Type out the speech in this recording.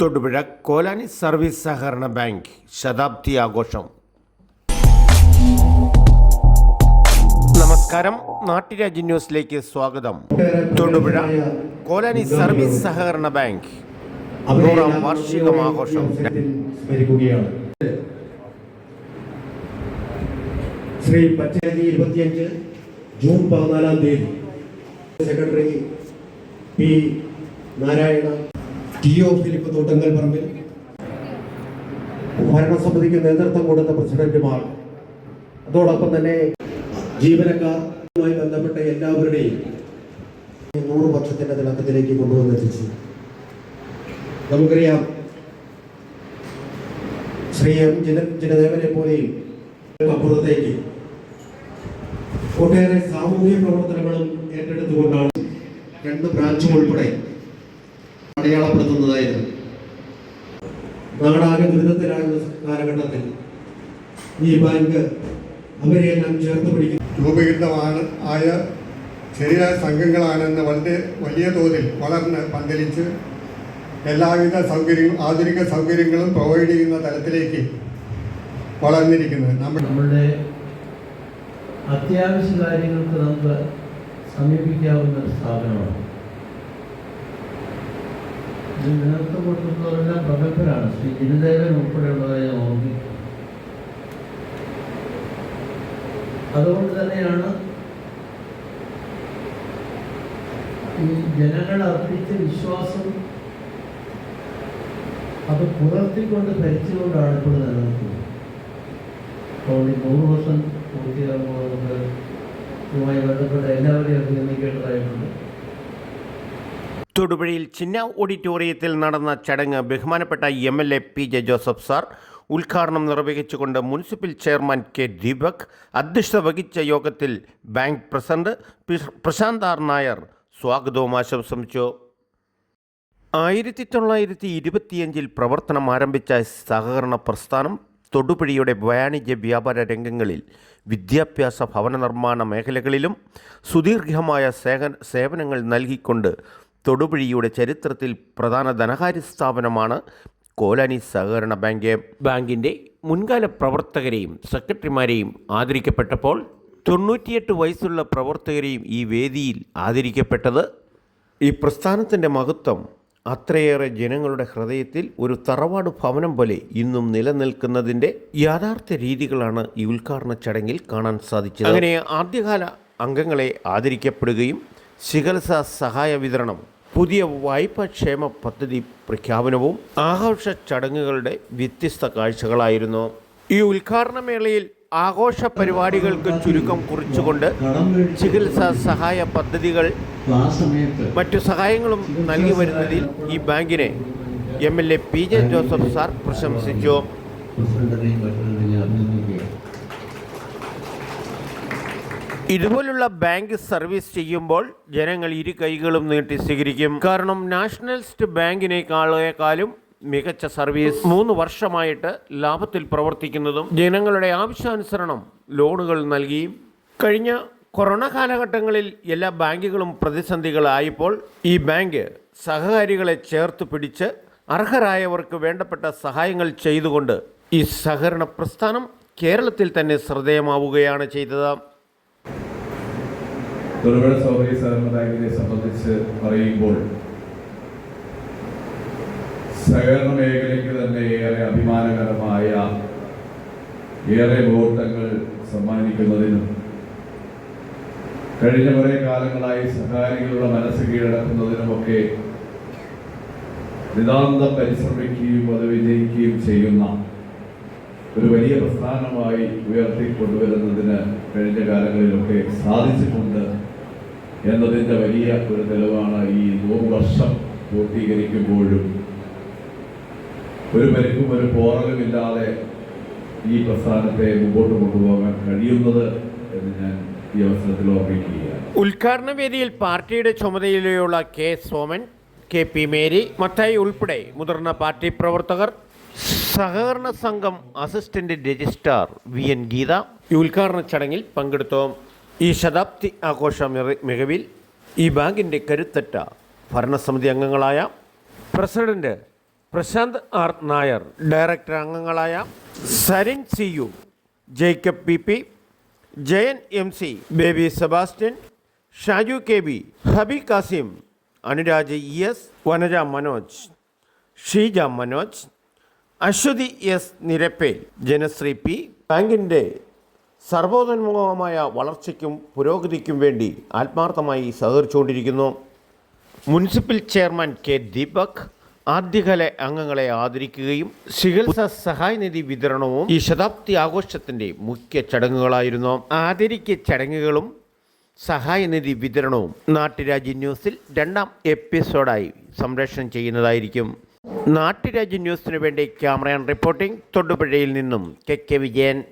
Thodupuzha Kolani service സഹകരണ bank ശതാബ്ദി ആഘോഷം. നമസ്കാരം. നാട്ടുരാജ്യ ന്യൂസിലേക്ക് സ്വാഗതം. തൊടുപുഴ കോലാനി സർവീസ് സഹകരണ ബാങ്ക് നൂറാം വാർഷികം ആഘോഷം. സ്മരിക്കുകയാണ് ശ്രീ പച്ചേരി ഇരുപത്തിയഞ്ച് ജൂൺ പതിനാലാം തീയതി secretary P Narayana T O Philip തോട്ടങ്ങൾ പറമ്പിൽ. ഭരണസമിതിക്ക് നേതൃത്വം കൊടുത്ത പ്രസിഡന്റുമാർ അതോടൊപ്പം തന്നെ ജീവനക്കാരുമായി ബന്ധപ്പെട്ട എല്ലാവരുടെയും നൂറ് വർഷത്തിന്റെ തിളക്കത്തിലേക്ക് കൊണ്ടുവന്നെത്തിച്ചു നമുക്കറിയാം ശ്രീ എം. ജിന ജനദേവനെ പോലെയും അപ്പുറത്തേക്ക് ഒട്ടേറെ സാമൂഹിക പ്രവർത്തനങ്ങളും ഏറ്റെടുത്തുകൊണ്ടാണ് രണ്ട് ബ്രാഞ്ചും ഉൾപ്പെടെ അടയാളപ്പെടുത്തുന്നതായിരുന്നു. നാടാകെ ദുരിതത്തിലായിരുന്ന കാലഘട്ടത്തിൽ ഈ ബാങ്ക് അവരെയെല്ലാം ചേർത്ത് പിടിക്കുന്നു. രൂപീകൃതമാണ് ആയ ചെറിയ സംഘങ്ങളാണെന്ന് വളരെ വലിയ തോതിൽ വളർന്ന് പന്തലിച്ച് എല്ലാവിധ സൗകര്യങ്ങളും ആധുനിക സൗകര്യങ്ങളും പ്രൊവൈഡ് ചെയ്യുന്ന തരത്തിലേക്ക് വളർന്നിരിക്കുന്നത്. നമ്മൾ നമ്മളുടെ അത്യാവശ്യ കാര്യങ്ങൾക്ക് നമുക്ക് സമീപിക്കാവുന്ന ഒരു സ്ഥാപനമാണ്. ഇത് നേതൃത്വം കൊടുക്കുന്നവരെല്ലാം പ്രഗത്ഭരാണ്. ശ്രീ ജിനദേവൻ ഉൾപ്പെടെയുള്ളവരെ ഓർമ്മി അതുകൊണ്ട് തന്നെയാണ് ഈ ജനങ്ങൾ അർപ്പിച്ച വിശ്വാസം അത് പുലർത്തിക്കൊണ്ട് ഭരിച്ചുകൊണ്ടാണ് ഇപ്പോൾ നിലനിൽക്കുന്നത്. അപ്പോൾ ഈ നൂറ് വർഷം പൂർത്തിയാകുമ്പോൾ നമുക്ക് ഇതുമായി ബന്ധപ്പെട്ട എല്ലാവരെയും അഭിനന്ദിക്കേണ്ടതായിട്ടുണ്ട്. തൊടുപുഴയിൽ ചിന്ന ഓഡിറ്റോറിയത്തിൽ നടന്ന ചടങ്ങ് ബഹുമാനപ്പെട്ട M L A P J Joseph sir ഉദ്ഘാടനം നിർവഹിച്ചുകൊണ്ട് മുനിസിപ്പൽ ചെയർമാൻ കെ ദീപക് അധ്യക്ഷത വഹിച്ച യോഗത്തിൽ bank president Prasanth R Nair സ്വാഗതവും ആശംസിച്ചു. ആയിരത്തി തൊള്ളായിരത്തി ഇരുപത്തിയഞ്ചിൽ പ്രവർത്തനം ആരംഭിച്ച സഹകരണ പ്രസ്ഥാനം തൊടുപുഴയുടെ വാണിജ്യ വ്യാപാര രംഗങ്ങളിൽ വിദ്യാഭ്യാസ ഭവന നിർമ്മാണ മേഖലകളിലും സുദീർഘമായ സേവന സേവനങ്ങൾ നൽകിക്കൊണ്ട് തൊടുപുഴയുടെ ചരിത്രത്തിൽ പ്രധാന ധനകാര്യ സ്ഥാപനമാണ് കോലാനി സഹകരണ ബാങ്ക്. ബാങ്കിന്റെ മുൻകാല പ്രവർത്തകരെയും സെക്രട്ടറിമാരെയും ആദരിക്കപ്പെട്ടപ്പോൾ തൊണ്ണൂറ്റിയെട്ട് വയസ്സുള്ള പ്രവർത്തകരെയും ഈ വേദിയിൽ ആദരിക്കപ്പെട്ടത്. ഈ പ്രസ്ഥാനത്തിന്റെ മഹത്വം അത്രയേറെ ജനങ്ങളുടെ ഹൃദയത്തിൽ ഒരു തറവാട് ഭവനം പോലെ ഇന്നും നിലനിൽക്കുന്നതിന്റെ യാഥാർത്ഥ്യ രീതികളാണ് ഈ ഉദ്ഘാടന ചടങ്ങിൽ കാണാൻ സാധിച്ചത്. അങ്ങനെ ആദ്യകാല അംഗങ്ങളെ ആദരിക്കപ്പെടുകയും ചികിത്സാ സഹായ വിതരണം പുതിയ വായ്പാക്ഷേമ പദ്ധതി പ്രഖ്യാപനവും ആഘോഷ ചടങ്ങുകളുടെ വ്യത്യസ്ത കാഴ്ചകളായിരുന്നു. ഈ ഉദ്ഘാടന മേളയിൽ ആഘോഷ പരിപാടികൾക്ക് ചുരുക്കം കുറിച്ചുകൊണ്ട് ചികിത്സാ സഹായ പദ്ധതികൾ മറ്റു സഹായങ്ങളും നൽകി വരുന്നതിൽ ഈ ബാങ്കിനെ M L A P J Joseph sir പ്രശംസിച്ചു. ഇതുപോലുള്ള ബാങ്ക് സർവീസ് ചെയ്യുമ്പോൾ ജനങ്ങൾ ഇരു കൈകളും നീട്ടി സ്വീകരിക്കും. കാരണം നാഷണലിസ്റ്റ് ബാങ്കിനേക്കാളേക്കാളും മികച്ച സർവീസ് മൂന്ന് വർഷമായിട്ട് ലാഭത്തിൽ പ്രവർത്തിക്കുന്നതും ജനങ്ങളുടെ ആവശ്യാനുസരണം ലോണുകൾ നൽകിയും. കഴിഞ്ഞ കൊറോണ കാലഘട്ടങ്ങളിൽ എല്ലാ ബാങ്കുകളും പ്രതിസന്ധികളായപ്പോൾ ഈ ബാങ്ക് സഹകാരികളെ ചേർത്ത് പിടിച്ച് അർഹരായവർക്ക് വേണ്ടപ്പെട്ട സഹായങ്ങൾ ചെയ്തുകൊണ്ട് ഈ സഹകരണ പ്രസ്ഥാനം കേരളത്തിൽ തന്നെ ശ്രദ്ധേയമാവുകയാണ് ചെയ്തത്. തൊടുപുഴ സൗഹൃദ സഹകരണ ബാങ്കിനെ സംബന്ധിച്ച് പറയുമ്പോൾ സഹകരണ മേഖലയ്ക്ക് തന്നെ ഏറെ അഭിമാനകരമായ ഏറെ മുഹൂർത്തങ്ങൾ സമ്മാനിക്കുന്നതിനും കഴിഞ്ഞ കുറേ കാലങ്ങളായി സഹായികളുടെ മനസ്സ് കീഴടക്കുന്നതിനുമൊക്കെ നിതാന്തം പരിശ്രമിക്കുകയും അത് വിജയിക്കുകയും ചെയ്യുന്ന ഒരു വലിയ പ്രസ്ഥാനമായി ഉയർത്തിക്കൊണ്ടുവരുന്നതിന് കഴിഞ്ഞ കാലങ്ങളിലൊക്കെ സാധിച്ചിട്ടുണ്ട്. എന്നതിന്റെ വലിയ ഒരു തെളിവാണ് ഈ നൂറ് വർഷം പൂർത്തീകരിക്കുമ്പോഴും ഒരു പരിക്കും ഒരു പോറലുമില്ലാതെ ഈ പ്രസ്ഥാനത്തെ മുമ്പോട്ട് കൊണ്ടുപോകാൻ കഴിയുന്നത് എന്ന് ഞാൻ ഈ അവസരത്തിൽ ഓർമ്മിക്കുകയാണ്. ഉദ്ഘാടന വേദിയിൽ പാർട്ടിയുടെ ചുമതലയിലുള്ള K Soman K P Mary Mathai ഉൾപ്പെടെ മുതിർന്ന പാർട്ടി പ്രവർത്തകർ സഹകരണ സംഘം assistant registrar V N Geetha. ഈ ഉദ്ഘാടന ചടങ്ങിൽ പങ്കെടുത്തു ഈ ശതാബ്ദി ആഘോഷ മികവിൽ ഈ ബാങ്കിന്റെ കരുത്തറ്റ ഭരണസമിതി അംഗങ്ങളായ president Prasanth R Nair director അംഗങ്ങളായ Sarin C U Jacob P P Jayan M C Baby Sebastian Shaju K B Habi Kasim Anuraj E S Vanaja Manoj Sheeja Manoj Aswathy S Nirappel Janasree P ബാങ്കിന്റെ സർവോന്മുഖമായ വളർച്ചയ്ക്കും പുരോഗതിക്കും വേണ്ടി ആത്മാർത്ഥമായി സഹകരിച്ചുകൊണ്ടിരിക്കുന്നു. Municipal chairman K Deepak ആദ്യകാല അംഗങ്ങളെ ആദരിക്കുകയും ചികിത്സാ സഹായനിധി വിതരണവും ഈ ശതാബ്ദി ആഘോഷത്തിന്റെ മുഖ്യ ചടങ്ങുകളായിരുന്നു. ആദരിക്ക ചടങ്ങുകളും സഹായനിധി വിതരണവും നാട്ടുരാജ്യ ന്യൂസിൽ രണ്ടാം എപ്പിസോഡായി സംപ്രേഷണം ചെയ്യുന്നതായിരിക്കും. നാട്ടുരാജ്യ ന്യൂസിനു വേണ്ടി ക്യാമറ റിപ്പോർട്ടിംഗ് തൊടുപുഴയിൽ നിന്നും കെ കെ വിജയൻ.